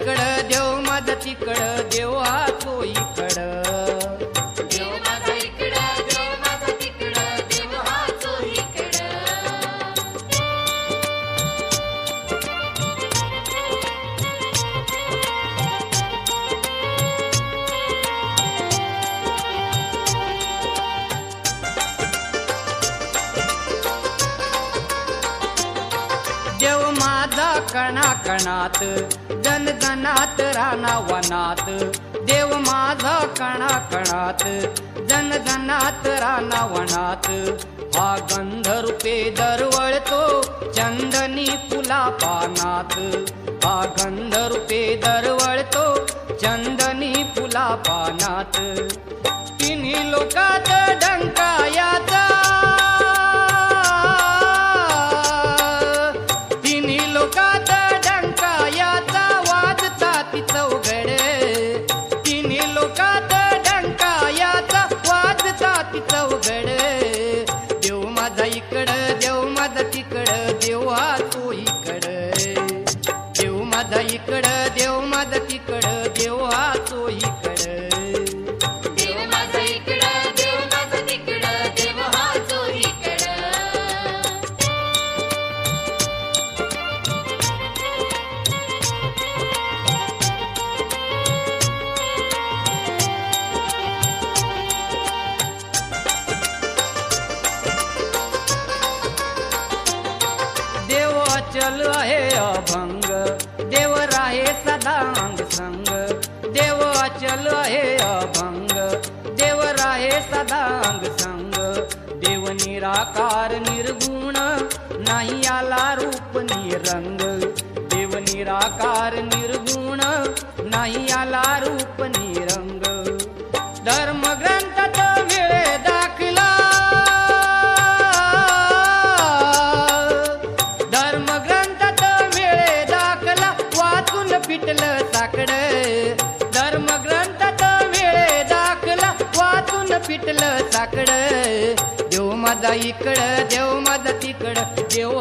माझा इकडं देव कणा कणात जन राणा वनात देव माझा कणा कणात जन राणा वनात हा गंध रूपे दरवळतो चंदनी फुला पानात हा गंध रूपे दरवळतो चंदनी फुला पानात तिन्ही लोकात डंक माझा इकडं देव माझा तिकडं देव हा तो इकडं. देव माझा इकडं देव माझा तिकडं देव हा देव अचल आहे अभंग. राहे सदा संग. देव अचल हे अभंग. देव राहे सदांग संग. देव निराकार निर्गुण नाही आला रूप निरंग. देव निराकार निर्गुण नाही आला रूप निरंग. धर्म माझा इकडं देव माझा तिकडं देव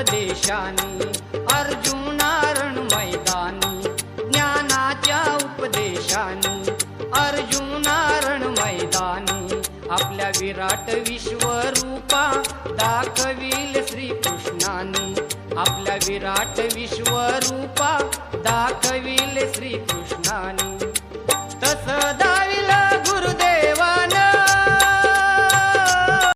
उपदेशानी अर्जुनारण मैदानी ज्ञानाच्या उपदेशानी अर्जुनारण मैदानी आपल्या विराट विश्वरूपा दाखविल श्रीकृष्णानी आपल्या विराट विश्वरूपा दाखविल श्री